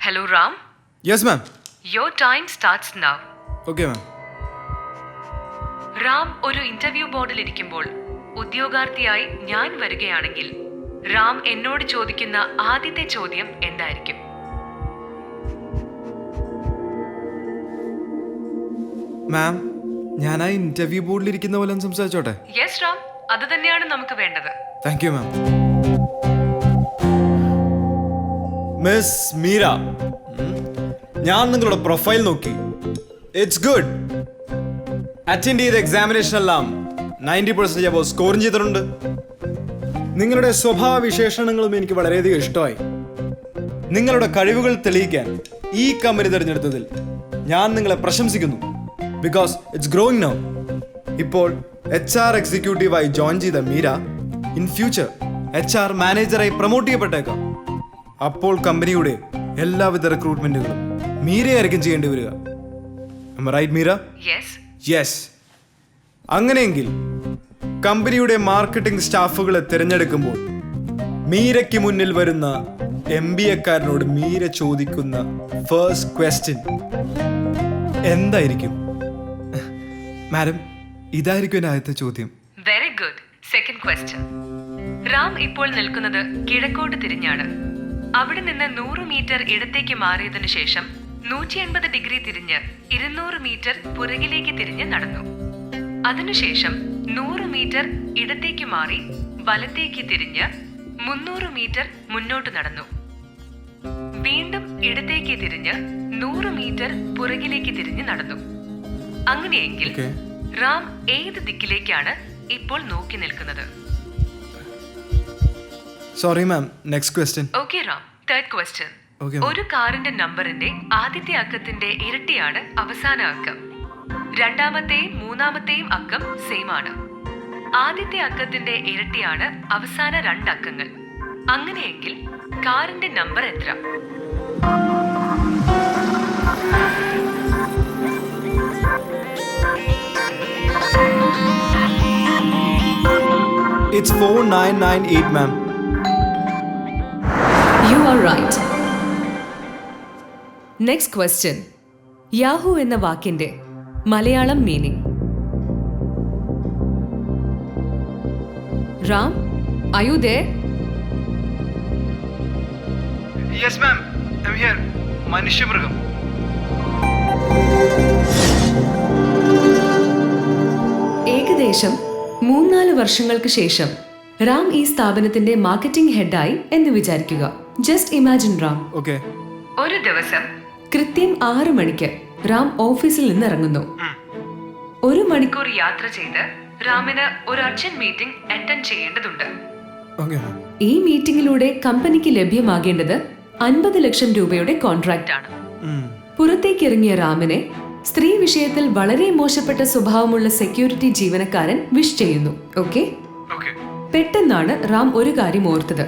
Hello, Ram. Yes ma'am Your time starts now. Okay ma'am Ram ഒരു interview ബോർഡിൽ ഇരിക്കുമ്പോൾ ഉദ്യോഗാർത്ഥിയായി ഞാൻ വരികയാണെങ്കിൽ റാം എന്നോട് ചോദിക്കുന്ന ആദ്യത്തെ ചോദ്യം എന്തായിരിക്കും? മാം ഞാൻ ആ ഇന്റർവ്യൂ ബോർഡിൽ ഇരിക്കുന്ന പോലെ സംസാരിച്ചോട്ടെ? യെസ് റാം അത് തന്നെയാണ് നമുക്ക് വേണ്ടത്. Thank you ma'am miss Meera. ഞാൻ നിങ്ങളുടെ പ്രൊഫൈൽ നോക്കി. ഇറ്റ്സ് ഗുഡ് അറ്റൻഡ് ചെയ്ത എക്സാമിനേഷൻ എല്ലാം നയന്റി പെർസെന്റേജ് അപ്പോൾ സ്കോറും ചെയ്തിട്ടുണ്ട്. നിങ്ങളുടെ സ്വഭാവ വിശേഷണങ്ങളും എനിക്ക് വളരെയധികം ഇഷ്ടമായി. നിങ്ങളുടെ കഴിവുകൾ തെളിയിക്കാൻ ഈ കമ്പനി തിരഞ്ഞെടുത്തതിൽ ഞാൻ നിങ്ങളെ പ്രശംസിക്കുന്നു. ബിക്കോസ് ഇറ്റ്സ് ഗ്രോയിങ് നൗ ഇപ്പോൾ എച്ച് ആർ എക്സിക്യൂട്ടീവായി ജോയിൻ ചെയ്ത Meera in future H R മാനേജറായി promote ചെയ്യപ്പെട്ടേക്കാം. അപ്പോൾ കമ്പനിയുടെ എല്ലാവിധ റിക്രൂട്ട്മെന്റുകളും മീരയായിരിക്കും ചെയ്യേണ്ടി വരിക. റൈറ്റ് മീര? യെസ് അങ്ങനെയെങ്കിൽ കമ്പനിയുടെ മാർക്കറ്റിംഗ് സ്റ്റാഫുകളെ തിരഞ്ഞെടുക്കുമ്പോൾ മീരയ്ക്ക് മുന്നിൽ വരുന്ന എം ബി എക്കാരനോട് മീര ചോദിക്കുന്ന ഫേസ്റ്റ് ക്വസ്റ്റ്യൻ എന്തായിരിക്കും? മാഡം ഇതായിരിക്കും എന്റെ ആദ്യത്തെ ചോദ്യം. Very good second question Ram ഇപ്പോൾ നിൽക്കുന്നത് കിഴക്കോട്ട് തിരിഞ്ഞാണ്. അവിടെ നിന്ന് നൂറ് മീറ്റർ ഇടത്തേക്ക് മാറിയതിനു ശേഷം നൂറ്റി എൺപത് ഡിഗ്രി തിരിഞ്ഞ് ഇരുന്നൂറ് മീറ്റർ പുറകിലേക്ക് തിരിഞ്ഞ് നടന്നു. അതിനുശേഷം നൂറ് മീറ്റർ ഇടത്തേക്ക് മാറി വലത്തേക്ക് തിരിഞ്ഞ് മുന്നൂറ് മീറ്റർ മുന്നോട്ട് നടന്നു. വീണ്ടും ഇടത്തേക്ക് തിരിഞ്ഞ് നൂറ് മീറ്റർ പുറകിലേക്ക് തിരിഞ്ഞ് നടന്നു. അങ്ങനെയെങ്കിൽ. റാം ഏത് ദിക്കിലേക്കാണ് ഇപ്പോൾ നോക്കി നിൽക്കുന്നത്? Sorry ma'am next question okay Ram third question Okay, ma'am. ഒരു കാറിന്റെ നമ്പറിന്റെ ആദ്യത്തെ അക്കത്തിന്റെ ഇരട്ടിയാണ് അവസാന അക്കം. രണ്ടാമത്തെയും മൂന്നാമത്തെയും അക്കം സെയിം ആണ്. ആദ്യത്തെ അക്കത്തിന്റെ ഇരട്ടിയാണ് അവസാന രണ്ട് അക്കങ്ങൾ. അങ്ങനെയെങ്കിൽ കാറിന്റെ നമ്പർ എത്ര? It's four nine nine eight ma'am you are right next question Yahoo എന്ന വാക്കിന്റെ മലയാളം മീനിങ് റാം അയുദേ യെസ് മാം ഐ ഹിയർ മനുഷ്യമൃഗം. ഏകദേശം മൂന്നാൽ വർഷങ്ങൾക്ക് ശേഷം റാം ഈ സ്ഥാപനത്തിന്റെ മാർക്കറ്റിംഗ് ഹെഡായി എന്ന് വിചാരിക്കുക. ജസ്റ്റ് ഇമാജിൻ റാം ഓക്കെ ഒരു ദിവസം. കൃത്യം ആറ് മണിക്ക് റാം ഓഫീസിൽ നിന്ന് ഇറങ്ങുന്നു ഒരു മണിക്കൂർ യാത്ര ചെയ്ത് റാമിന് ഒരു അർജന്റ് മീറ്റിംഗ് അറ്റൻഡ് ചെയ്യേണ്ടതുണ്ട്. ഈ മീറ്റിംഗിലൂടെ കമ്പനിക്ക് ലഭ്യമാകേണ്ടത് അൻപത് ലക്ഷം രൂപയുടെ കോൺട്രാക്റ്റ് ആണ്. പുറത്തേക്ക് ഇറങ്ങിയ റാമിനെ സ്ത്രീ വിഷയത്തിൽ വളരെ മോശപ്പെട്ട സ്വഭാവമുള്ള സെക്യൂരിറ്റി ജീവനക്കാരൻ വിഷ് ചെയ്യുന്നു. ഓക്കെ ഓക്കെ പെട്ടെന്നാണ് റാം ഒരു കാര്യം ഓർത്തത്.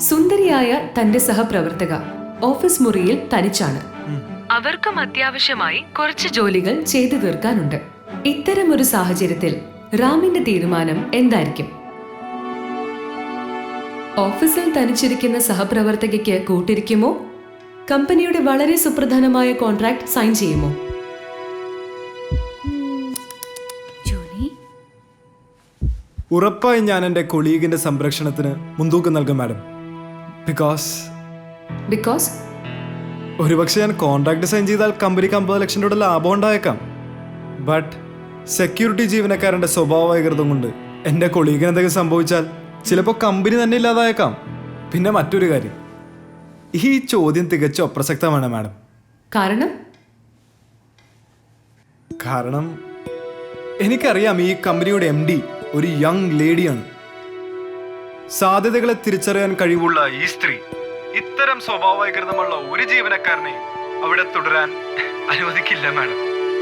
സുന്ദരിയായ തന്റെ സഹപ്രവർത്തക ഓഫീസ് മുറിയിൽ തനിച്ചാണ്. അവർക്കും അത്യാവശ്യമായി കുറച്ച് ജോലികൾ ചെയ്തു തീർക്കാനുണ്ട്. ഇത്തരമൊരു ഒരു സാഹചര്യത്തിൽ റാമിന്റെ തീരുമാനം എന്തായിരിക്കും? ഓഫീസിൽ തനിച്ചിരിക്കുന്ന സഹപ്രവർത്തകയ്ക്ക് കൂട്ടിരിക്കുമോ? കമ്പനിയുടെ വളരെ സുപ്രധാനമായ കോൺട്രാക്ട് സൈൻ ചെയ്യുമോ? ഉറപ്പായി ഉറപ്പായും ഞാൻ എന്റെ കൊളീഗിന്റെ സംരക്ഷണത്തിന് മുൻതൂക്കം നൽകും മാഡം. ബിക്കോസ് ബിക്കോസ് ഒരുപക്ഷെ ഞാൻ കോൺട്രാക്ട് സൈൻ ചെയ്താൽ കമ്പനിക്ക് അമ്പത് ലക്ഷം രൂപയുടെ ലാഭം ഉണ്ടായേക്കാം. ബട്ട് സെക്യൂരിറ്റി ജീവനക്കാരന്റെ സ്വഭാവ വൈകൃതം കൊണ്ട് എന്റെ കൊളീഗിന് എന്തെങ്കിലും സംഭവിച്ചാൽ ചിലപ്പോൾ കമ്പനി തന്നെ ഇല്ലാതായേക്കാം. പിന്നെ മറ്റൊരു കാര്യം. ഈ ചോദ്യം തികച്ചും അപ്രസക്തമാണ് മാഡം കാരണം? കാരണം എനിക്കറിയാം ഈ കമ്പനിയുടെ എം ഡി ഒരു യങ് ലേഡിയാണ് സാധ്യതകളെ തിരിച്ചറിയാൻ കഴിവുള്ള ഈ സ്ത്രീ ഇത്തരം സ്വഭാവവൈകൃതമുള്ള ഒരു ജീവനക്കാരനെ അവിടെ തുടരാൻ അനുവദിക്കില്ല മാഡം.